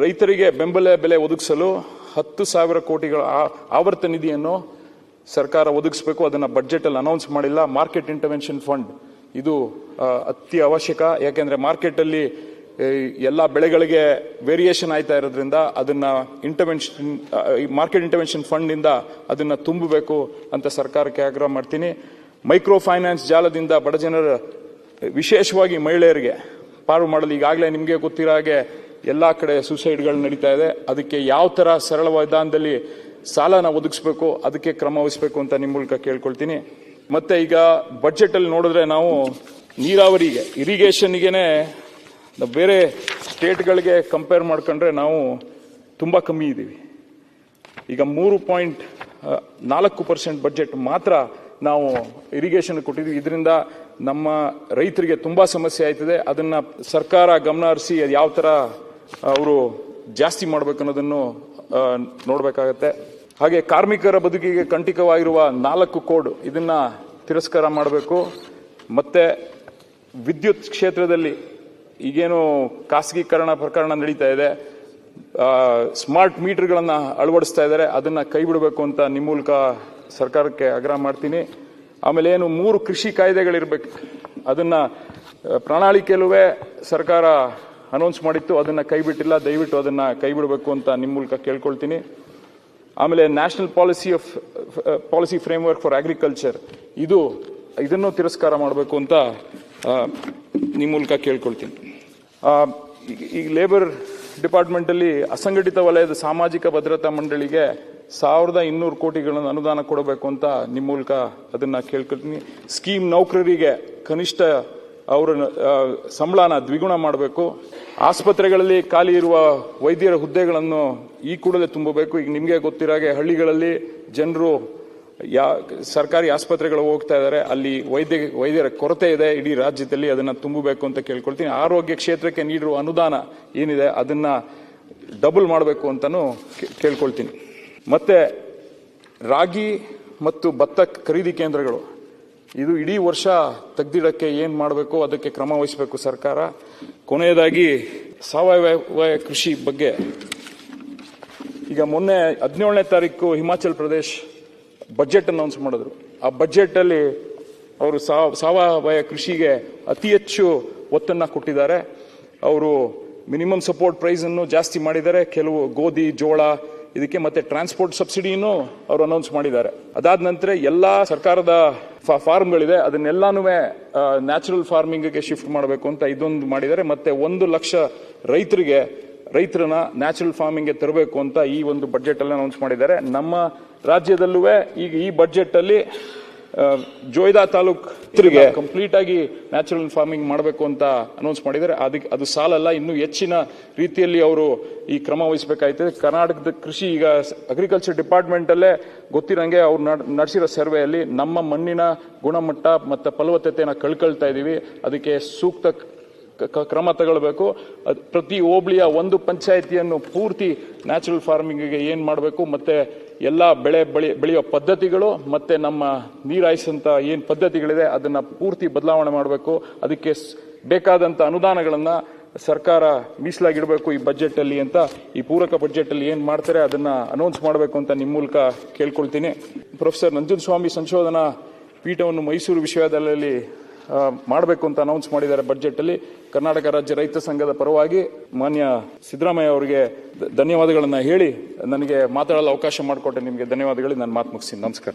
ರೈತರಿಗೆ ಬೆಂಬಲ ಬೆಲೆ ಒದಗಿಸಲು ಹತ್ತು ಸಾವಿರ ಕೋಟಿಗಳ ಆವರ್ತ ನಿಧಿಯನ್ನು ಸರ್ಕಾರ ಒದಗಿಸಬೇಕು. ಅದನ್ನು ಬಡ್ಜೆಟಲ್ಲಿ ಅನೌನ್ಸ್ ಮಾಡಿಲ್ಲ. ಮಾರ್ಕೆಟ್ ಇಂಟರ್ವೆನ್ಷನ್ ಫಂಡ್ ಇದು ಅತಿ ಅವಶ್ಯಕ. ಯಾಕೆಂದರೆ ಮಾರ್ಕೆಟಲ್ಲಿ ಎಲ್ಲ ಬೆಳೆಗಳಿಗೆ ವೇರಿಯೇಷನ್ ಆಯ್ತಾ ಇರೋದ್ರಿಂದ ಅದನ್ನ ಇಂಟರ್ವೆನ್ಷನ್ ಮಾರ್ಕೆಟ್ ಇಂಟರ್ವೆನ್ಷನ್ ಫಂಡ್ ಇಂದ ಅದನ್ನ ತುಂಬಬೇಕು ಅಂತ ಸರ್ಕಾರಕ್ಕೆ ಆಗ್ರಹ ಮಾಡ್ತೀನಿ. ಮೈಕ್ರೋ ಫೈನಾನ್ಸ್ ಜಾಲದಿಂದ ಬಡ ಜನರ, ವಿಶೇಷವಾಗಿ ಮಹಿಳೆಯರಿಗೆ, ಪಾರು ಮಾಡಲು ಈಗಾಗಲೇ ನಿಮಗೆ ಗೊತ್ತಿರೋ ಹಾಗೆ ಎಲ್ಲಾ ಕಡೆ ಸುಸೈಡ್ಗಳು ನಡೀತಾ ಇದೆ. ಅದಕ್ಕೆ ಯಾವ ಥರ ಸರಳ ವಿಧಾನದಲ್ಲಿ ಸಾಲನ ಒದಗಿಸ್ಬೇಕು, ಅದಕ್ಕೆ ಕ್ರಮ ವಹಿಸಬೇಕು ಅಂತ ನಿಮ್ಮ ಮೂಲಕ ಕೇಳ್ಕೊಳ್ತೀನಿ. ಮತ್ತೆ ಈಗ ಬಜೆಟ್ ಅಲ್ಲಿ ನೋಡಿದ್ರೆ ನಾವು ನೀರಾವರಿಗೆ ಇರಿಗೇಷನ್ಗೆನೆ ಬೇರೆ ಸ್ಟೇಟ್ಗಳಿಗೆ ಕಂಪೇರ್ ಮಾಡ್ಕೊಂಡ್ರೆ ನಾವು ತುಂಬ ಕಮ್ಮಿ ಇದ್ದೀವಿ ಈಗ ಮೂರು ಪಾಯಿಂಟ್ ನಾಲ್ಕು ಪರ್ಸೆಂಟ್ ಬಜೆಟ್ ಮಾತ್ರ ನಾವು ಇರಿಗೇಷನ್ ಕೊಟ್ಟಿದ್ದೀವಿ ಇದರಿಂದ ನಮ್ಮ ರೈತರಿಗೆ ತುಂಬ ಸಮಸ್ಯೆ ಆಯ್ತದೆ. ಅದನ್ನು ಸರ್ಕಾರ ಗಮನ ಹರಿಸಿ ಯಾವ ತರ ಅವರು ಜಾಸ್ತಿ ಮಾಡಬೇಕನ್ನೋದನ್ನು ಆ, ಹಾಗೆ ಕಾರ್ಮಿಕರ ಬದುಕಿಗೆ ಕಂಟಿಕವಾಗಿರುವ ನಾಲ್ಕು ಕೋಡ್ ಇದನ್ನ ತಿರಸ್ಕಾರ ಮಾಡಬೇಕು. ಮತ್ತೆ ವಿದ್ಯುತ್ ಕ್ಷೇತ್ರದಲ್ಲಿ ಈಗೇನು ಖಾಸಗೀಕರಣ ಪ್ರಕರಣ ನಡೀತಾ ಇದೆ. ಸ್ಮಾರ್ಟ್ ಮೀಟರ್ಗಳನ್ನ ಅಳವಡಿಸ್ತಾ ಇದ್ದಾರೆ. ಅದನ್ನ ಕೈ ಬಿಡಬೇಕು ಅಂತ ನಿಮ್ಮ ಮೂಲಕ ಸರ್ಕಾರಕ್ಕೆ ಆಗ್ರಹ ಮಾಡ್ತೀನಿ. ಆಮೇಲೆ ಏನು ಮೂರು ಕೃಷಿ ಕಾಯ್ದೆಗಳಿರ್ಬೇಕು. ಅದನ್ನ ಪ್ರಣಾಳಿಕೆಯಲ್ಲೂ ಸರ್ಕಾರ ಅನೌನ್ಸ್ ಮಾಡಿತ್ತು, ಅದನ್ನು ಕೈಬಿಟ್ಟಿಲ್ಲ, ದಯವಿಟ್ಟು ಅದನ್ನು ಕೈ ಬಿಡಬೇಕು ಅಂತ ನಿಮ್ಮ ಮೂಲಕ ಕೇಳ್ಕೊಳ್ತೀನಿ. ಆಮೇಲೆ national policy of policy framework for agriculture ಇದು, ಇದನ್ನು ತಿರಸ್ಕಾರ ಮಾಡಬೇಕು ಅಂತ ನಿಮ್ಮ ಮೂಲಕ ಕೇಳ್ಕೊಳ್ತೀನಿ. ಈಗ ಲೇಬರ್ ಡಿಪಾರ್ಟ್ಮೆಂಟಲ್ಲಿ ಅಸಂಘಟಿತ ವಲಯದ ಸಾಮಾಜಿಕ ಭದ್ರತಾ ಮಂಡಳಿಗೆ ಸಾವಿರದ ಇನ್ನೂರು ಕೋಟಿಗಳನ್ನು ಅನುದಾನ ಕೊಡಬೇಕು ಅಂತ ನಿಮ್ಮ ಮೂಲಕ ಅದನ್ನು ಕೇಳ್ಕೊಳ್ತೀನಿ. ಸ್ಕೀಮ್ ನೌಕರರಿಗೆ ಕನಿಷ್ಠ ಅವರ ಸಂಬಳನ ದ್ವಿಗುಣ ಮಾಡಬೇಕು. ಆಸ್ಪತ್ರೆಗಳಲ್ಲಿ ಖಾಲಿ ಇರುವ ವೈದ್ಯರ ಹುದ್ದೆಗಳನ್ನು ಈ ಕೂಡಲೇ ತುಂಬಬೇಕು. ಈಗ ನಿಮಗೆ ಗೊತ್ತಿರಾಗೆ ಹಳ್ಳಿಗಳಲ್ಲಿ ಜನರು ಯಾ, ಸರ್ಕಾರಿ ಆಸ್ಪತ್ರೆಗಳು ಹೋಗ್ತಾ ಇದ್ದಾರೆ. ಅಲ್ಲಿ ವೈದ್ಯ, ವೈದ್ಯರ ಕೊರತೆ ಇದೆ. ಇಡೀ ರಾಜ್ಯದಲ್ಲಿ ಅದನ್ನು ತುಂಬಬೇಕು ಅಂತ ಕೇಳ್ಕೊಳ್ತೀನಿ. ಆರೋಗ್ಯ ಕ್ಷೇತ್ರಕ್ಕೆ ನೀಡಿರುವ ಅನುದಾನ ಏನಿದೆ, ಅದನ್ನು ಡಬಲ್ ಮಾಡಬೇಕು ಅಂತಲೂ ಕೇಳ್ಕೊಳ್ತೀನಿ. ಮತ್ತೆ ರಾಗಿ ಮತ್ತು ಭತ್ತ ಖರೀದಿ ಕೇಂದ್ರಗಳು. ಇದು ಇಡೀ ವರ್ಷ ತೆಗ್ದಿಡಕ್ಕೆ ಏನ್ ಮಾಡಬೇಕು, ಅದಕ್ಕೆ ಕ್ರಮ ವಹಿಸಬೇಕು ಸರ್ಕಾರ. ಕೊನೆಯದಾಗಿ ಸಾವಯವ ಕೃಷಿ ಬಗ್ಗೆ. ಈಗ ಮೊನ್ನೆ ಹದಿನೇಳನೇ ತಾರೀಕು ಹಿಮಾಚಲ್ ಪ್ರದೇಶ್ ಬಜೆಟ್ ಅನೌನ್ಸ್ ಮಾಡಿದ್ರು. ಆ ಬಜೆಟ್ ಅಲ್ಲಿ ಅವರು ಸಾವ- ಸಾವಯವ ಕೃಷಿಗೆ ಅತಿ ಹೆಚ್ಚು ಒತ್ತನ್ನ ಕೊಟ್ಟಿದ್ದಾರೆ. ಅವರು ಮಿನಿಮಮ್ ಸಪೋರ್ಟ್ ಪ್ರೈಸ್ ಅನ್ನು ಜಾಸ್ತಿ ಮಾಡಿದ್ದಾರೆ. ಕೆಲವು ಗೋಧಿ, ಜೋಳ ಇದಕ್ಕೆ ಮತ್ತೆ ಟ್ರಾನ್ಸ್ಪೋರ್ಟ್ ಸಬ್ಸಿಡಿಯನ್ನು ಅವರು ಅನೌನ್ಸ್ ಮಾಡಿದ್ದಾರೆ. ಅದಾದ ನಂತರ ಎಲ್ಲಾ ಸರ್ಕಾರದ ಫಾರ್ಮ್ಗಳಿದೆ ಅದನ್ನೆಲ್ಲಾನು ನ್ಯಾಚುರಲ್ ಫಾರ್ಮಿಂಗ್ಗೆ ಶಿಫ್ಟ್ ಮಾಡಬೇಕು ಅಂತ ಇದೊಂದು ಮಾಡಿದ್ದಾರೆ. ಮತ್ತೆ ಒಂದು ಲಕ್ಷ ರೈತರಿಗೆ, ರೈತರನ್ನ ನ್ಯಾಚುರಲ್ ಫಾರ್ಮಿಂಗ್ಗೆ ತರಬೇಕು ಅಂತ ಈ ಒಂದು ಬಜೆಟ್ ಅಲ್ಲಿ ಅನೌನ್ಸ್ ಮಾಡಿದ್ದಾರೆ. ನಮ್ಮ ರಾಜ್ಯದಲ್ಲೂ ಈಗ ಈ ಬಜೆಟ್ ಅಲ್ಲಿ ಜೋಯ್ದಾ ತಾಲೂಕ್ ರೈತರಿಗೆ ಕಂಪ್ಲೀಟ್ ಆಗಿ ನ್ಯಾಚುರಲ್ ಫಾರ್ಮಿಂಗ್ ಮಾಡಬೇಕು ಅಂತ ಅನೌನ್ಸ್ ಮಾಡಿದ್ದಾರೆ. ಅದಕ್ಕೆ ಅದು ಸಾಲಲ್ಲ ಇನ್ನೂ ಹೆಚ್ಚಿನ ರೀತಿಯಲ್ಲಿ ಅವರು ಈ ಕ್ರಮ ವಹಿಸಬೇಕಾಯ್ತದೆ ಕರ್ನಾಟಕದ ಕೃಷಿ ಈಗ ಅಗ್ರಿಕಲ್ಚರ್ ಡಿಪಾರ್ಟ್ಮೆಂಟಲ್ಲೇ ಗೊತ್ತಿರಂಗೆ ಅವ್ರು ನಡೆಸಿರೋ ಸರ್ವೆಯಲ್ಲಿ ನಮ್ಮ ಮಣ್ಣಿನ ಗುಣಮಟ್ಟ ಮತ್ತು ಫಲವತ್ತತೆಯನ್ನು ಕಳ್ಕೊಳ್ತಾ ಇದ್ದೀವಿ ಅದಕ್ಕೆ ಸೂಕ್ತ ಕ್ರಮ ತಗೊಳ್ಬೇಕು. ಅದ್ ಪ್ರತಿ ಹೋಬಳಿಯ ಒಂದು ಪಂಚಾಯಿತಿಯನ್ನು ಪೂರ್ತಿ ನ್ಯಾಚುರಲ್ ಫಾರ್ಮಿಂಗಿಗೆ ಏನು ಮಾಡಬೇಕು ಮತ್ತೆ ಎಲ್ಲ ಬೆಳೆ ಬೆಳೆ ಬೆಳೆಯೋ ಪದ್ಧತಿಗಳು ಮತ್ತು ನಮ್ಮ ನೀರಾಯಿಸಿದಂಥ ಏನು ಪದ್ಧತಿಗಳಿದೆ, ಅದನ್ನು ಪೂರ್ತಿ ಬದಲಾವಣೆ ಮಾಡಬೇಕು. ಅದಕ್ಕೆ ಬೇಕಾದಂಥ ಅನುದಾನಗಳನ್ನು ಸರ್ಕಾರ ಮೀಸಲಾಗಿಡಬೇಕು ಈ ಬಜೆಟಲ್ಲಿ ಅಂತ. ಈ ಪೂರಕ ಬಜೆಟಲ್ಲಿ ಏನು ಮಾಡ್ತಾರೆ ಅದನ್ನು ಅನೌನ್ಸ್ ಮಾಡಬೇಕು ಅಂತ ನಿಮ್ಮ ಮೂಲಕ ಕೇಳ್ಕೊಳ್ತೀನಿ. ಪ್ರೊಫೆಸರ್ ನಂಜುನಸ್ವಾಮಿ ಸಂಶೋಧನಾ ಪೀಠವನ್ನು ಮೈಸೂರು ವಿಶ್ವವಿದ್ಯಾಲಯದಲ್ಲಿ ಮಾಡಬೇಕು ಅಂತ ಅನೌನ್ಸ್ ಮಾಡಿದ್ದಾರೆ ಬಜೆಟ್ ಅಲ್ಲಿ. ಕರ್ನಾಟಕ ರಾಜ್ಯ ರೈತ ಸಂಘದ ಪರವಾಗಿ ಮಾನ್ಯ ಸಿದ್ದರಾಮಯ್ಯ ಅವರಿಗೆ ಧನ್ಯವಾದಗಳನ್ನು ಹೇಳಿ, ನನಗೆ ಮಾತಾಡಲು ಅವಕಾಶ ಮಾಡಿಕೊಟ್ಟೆ. ನಿಮಗೆ ಧನ್ಯವಾದಗಳು. ನಾನು ಮಾತು ಮುಗಿಸಿ ನಮಸ್ಕಾರ.